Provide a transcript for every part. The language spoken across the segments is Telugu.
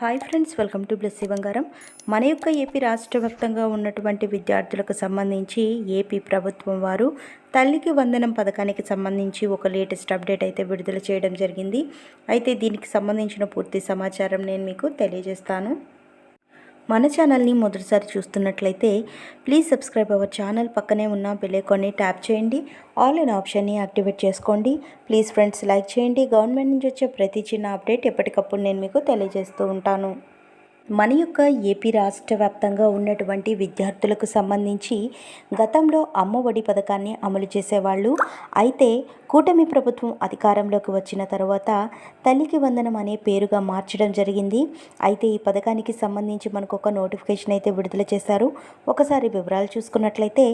Hi friends welcome to Blessy Bangaram మన యొక్క ఏపీ రాష్ట్ర వ్యాప్తంగా ఉన్నటువంటి విద్యార్థులకు సంబంధించి ఏపీ ప్రభుత్వం వారు తల్లికి వందనం పథకానికి సంబంధించి ఒక లేటెస్ట్ అప్డేట్ అయితే విడుదల చేయడం జరిగింది. అయితే దీనికి సంబంధించిన పూర్తి సమాచారం నేను మీకు తెలియజేస్తాను. మన ఛానల్ని మొదటిసారి చూస్తున్నట్లయితే ప్లీజ్ సబ్స్క్రైబ్ అవర్ ఛానల్ పక్కనే ఉన్న బిలేకొని ట్యాప్ చేయండి. ఆల్ ఇన్ ఆప్షన్ని యాక్టివేట్ చేసుకోండి. ప్లీజ్ ఫ్రెండ్స్ లైక్ చేయండి. గవర్నమెంట్ నుంచి వచ్చే ప్రతి చిన్న అప్డేట్ ఎప్పటికప్పుడు నేను మీకు తెలియజేస్తూ ఉంటాను. మన యొక్క ఏపీ రాష్ట్ర వ్యాప్తంగా ఉన్నటువంటి విద్యార్థులకు సంబంధించి గతంలో అమ్మఒడి పథకాన్ని అమలు చేసేవాళ్ళు. అయితే కూటమి ప్రభుత్వం అధికారంలోకి వచ్చిన తర్వాత తల్లికి వందనం అనే పేరుగా మార్చడం జరిగింది. అయితే ఈ పథకానికి సంబంధించి మనకు ఒక నోటిఫికేషన్ అయితే విడుదల చేశారు. ఒకసారి వివరాలు చూసుకున్నట్లయితే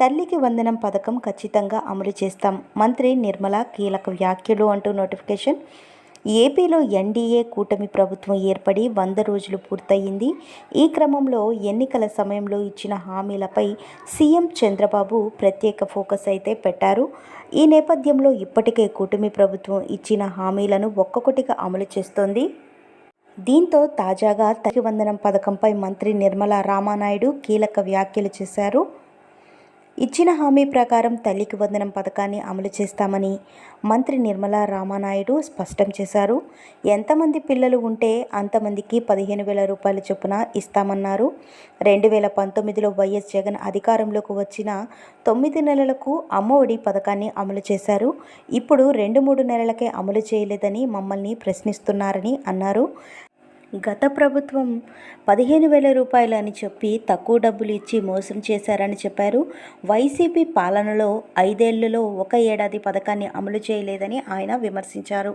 తల్లికి వందనం పథకం ఖచ్చితంగా అమలు చేస్తాం. మంత్రి నిర్మల కీలక వ్యాఖ్యలు అంటూ నోటిఫికేషన్ ఏపీలో ఎన్డీఏ కూటమి ప్రభుత్వం ఏర్పడి వంద రోజులు పూర్తయింది. ఈ క్రమంలో ఎన్నికల సమయంలో ఇచ్చిన హామీలపై సీఎం చంద్రబాబు ప్రత్యేక ఫోకస్ అయితే పెట్టారు. ఈ నేపథ్యంలో ఇప్పటికే కూటమి ప్రభుత్వం ఇచ్చిన హామీలను ఒక్కొక్కటిగా అమలు చేస్తోంది. దీంతో తాజాగా తల్లి పథకంపై మంత్రి నిర్మలా రామానాయుడు కీలక వ్యాఖ్యలు చేశారు. ఇచ్చిన హామీ ప్రకారం తల్లికి వందనం పథకాన్ని అమలు చేస్తామని మంత్రి నిర్మలా రామానాయుడు స్పష్టం చేశారు. ఎంతమంది పిల్లలు ఉంటే అంతమందికి పదిహేను వేల రూపాయల చొప్పున ఇస్తామన్నారు. రెండు వేల పంతొమ్మిదిలో వైఎస్ జగన్ అధికారంలోకి వచ్చిన తొమ్మిది నెలలకు అమ్మఒడి పథకాన్ని అమలు చేశారు. ఇప్పుడు రెండు మూడు నెలలకే అమలు చేయలేదని మమ్మల్ని ప్రశ్నిస్తున్నారని అన్నారు. గత ప్రభుత్వం పదిహేను వేల రూపాయలు అని చెప్పి తక్కువ డబ్బులు ఇచ్చి మోసం చేశారని చెప్పారు. వైసీపీ పాలనలో ఐదేళ్ళలో ఒక ఏడాది పథకాన్ని అమలు చేయలేదని ఆయన విమర్శించారు.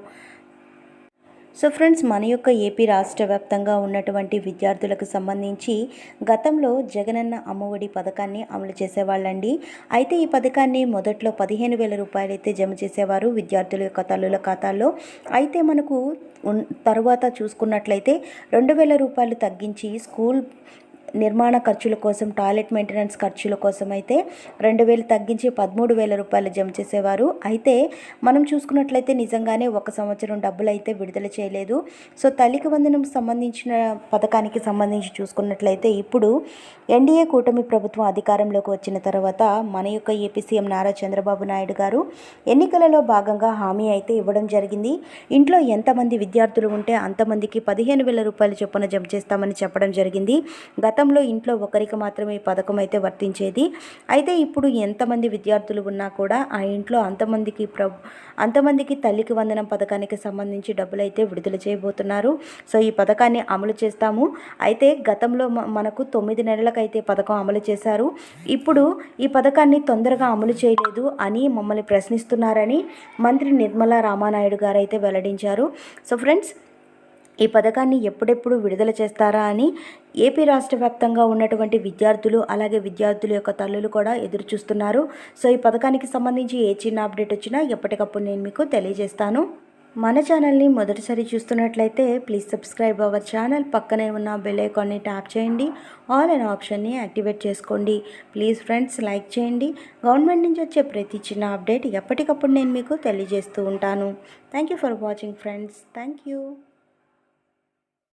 సో ఫ్రెండ్స్ మన యొక్క ఏపీ రాష్ట్ర వ్యాప్తంగా ఉన్నటువంటి విద్యార్థులకు సంబంధించి గతంలో జగనన్న అమ్మఒడి పథకాన్ని అమలు చేసేవాళ్ళండి. అయితే ఈ పథకాన్ని మొదట్లో పదిహేను వేల రూపాయలు అయితే జమ చేసేవారు విద్యార్థుల యొక్క తల్లుల ఖాతాల్లో. అయితే మనకు తరువాత చూసుకున్నట్లయితే రెండు వేల రూపాయలు తగ్గించి స్కూల్ నిర్మాణ ఖర్చుల కోసం టాయిలెట్ మెయింటెనెన్స్ ఖర్చుల కోసం అయితే రెండు వేలు తగ్గించి పదమూడు వేల రూపాయలు జమ చేసేవారు. అయితే మనం చూసుకున్నట్లయితే నిజంగానే ఒక సంవత్సరం డబ్బులు అయితే విడుదల చేయలేదు. సో తల్లికి వందనం సంబంధించిన పథకానికి సంబంధించి చూసుకున్నట్లయితే ఇప్పుడు ఎన్డీఏ కూటమి ప్రభుత్వం అధికారంలోకి వచ్చిన తర్వాత మన యొక్క ఏపీ సీఎం నారా చంద్రబాబు నాయుడు గారు ఎన్నికలలో భాగంగా హామీ అయితే ఇవ్వడం జరిగింది. ఇంట్లో ఎంతమంది విద్యార్థులు ఉంటే అంతమందికి పదిహేను వేల రూపాయలు చొప్పున జమ చేస్తామని చెప్పడం జరిగింది. గత గతంలో ఇంట్లో ఒకరికి మాత్రమే ఈ పథకం అయితే వర్తించేది. అయితే ఇప్పుడు ఎంతమంది విద్యార్థులు ఉన్నా కూడా ఆ ఇంట్లో అంతమందికి ప్ర అంతమందికి తల్లికి వందనం పథకానికి సంబంధించి డబ్బులు అయితే విడుదల చేయబోతున్నారు. సో ఈ పథకాన్ని అమలు చేస్తాము. అయితే గతంలో మనకు తొమ్మిది నెలలకైతే పథకం అమలు చేశారు. ఇప్పుడు ఈ పథకాన్ని తొందరగా అమలు చేయలేదు అని మమ్మల్ని ప్రశ్నిస్తున్నారని మంత్రి నిర్మలా రామానాయుడు గారు అయితే వెల్లడించారు. సో ఫ్రెండ్స్ ఈ పథకాన్ని ఎప్పుడెప్పుడు విడుదల చేస్తారా అని ఏపీ రాష్ట్ర వ్యాప్తంగా ఉన్నటువంటి విద్యార్థులు అలాగే విద్యార్థుల యొక్క తల్లులు కూడా ఎదురు చూస్తున్నారు సో ఈ పథకానికి సంబంధించి ఏ చిన్న అప్డేట్ వచ్చినా ఎప్పటికప్పుడు నేను మీకు తెలియజేస్తాను. మన ఛానల్ని మొదటిసారి చూస్తున్నట్లయితే ప్లీజ్ సబ్స్క్రైబ్ అవర్ ఛానల్. పక్కనే ఉన్న బెల్ ఐకాన్ని ట్యాప్ చేయండి. ఆల్ అనే ఆప్షన్ని యాక్టివేట్ చేసుకోండి. ప్లీజ్ ఫ్రెండ్స్ లైక్ చేయండి. గవర్నమెంట్ నుంచి వచ్చే ప్రతి చిన్న అప్డేట్ ఎప్పటికప్పుడు నేను మీకు తెలియజేస్తూ ఉంటాను. Thank you for watching friends. Thank you.